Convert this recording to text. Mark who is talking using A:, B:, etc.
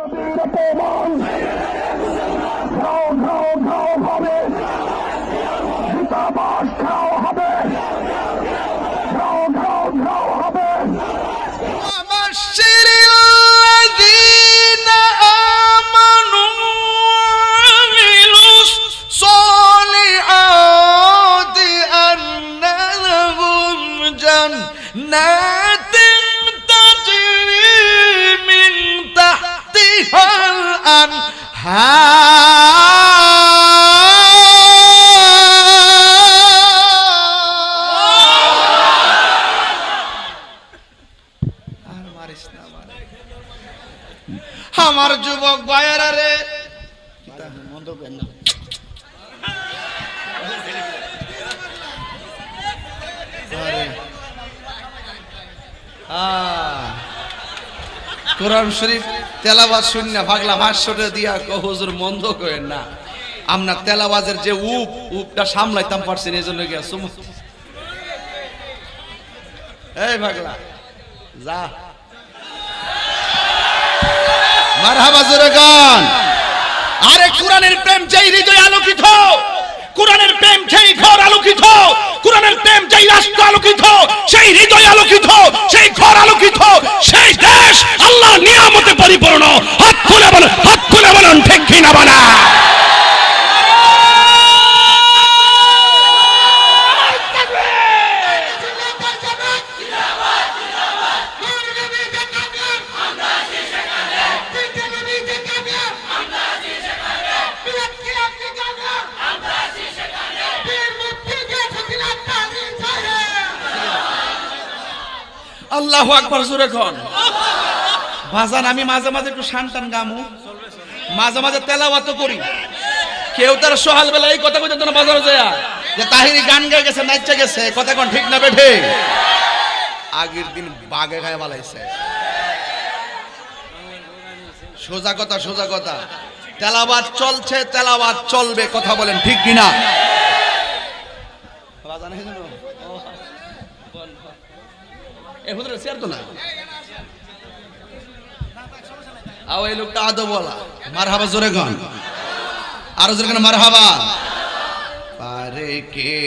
A: মানবীর প্রমাণ ঘাও ঘাও ঘাও হবে দূতাবাস ঘাও হবে ঘাও ঘাও ঘাও হবে
B: আমার now আমার যুবক ভাইয়েরা রে। কোরআন শরীফ তেলাবাজ শূন্য ভাগলা ভাষ্যটা দিয়া কো হুজুর মন্দ করেন না। আমরা তেলাবাজের যে উপ উপটা সামলাইতাম পারছি না, এই জন্য গিয়া এই ভাগলা যা। মারহাবা জোরে গান। আরে কোরআনের প্রেম যেই হৃদয় আলোকিত, কোরআনের প্রেম যেই ঘর আলোকিত, কোরআনের প্রেম যেই রাষ্ট্র আলোকিত, সেই হৃদয় আলোকিত, সেই ঘর আলোকিত, সেই দেশ আল্লাহ আকবার জোরে খন ভাজান, আমি মাঝে মাঝে একটু শানটান গামু। মাঝে মাঝে তেলাওয়াত করি। কেউ তার সকাল বেলা এই কথা কইতে না বাজারে যায়। যে তাহিরি গান গায়ে গেছে, নাচতে গেছে, কথা কোন ঠিক না বেঠে আগের দিন বাগে গায়ে বালাইছে সোজা কথা সোজা কথা। তেলাবাদ চলছে তেলাবাদ চলবে, কথা বলেন ঠিক কিনা? এ হুজুর শেয়ার তো না? আও এই লোকটা আদো বলা মারহাবা জোরে গান। আরও জোরে গান, মারহাবা। পারে কে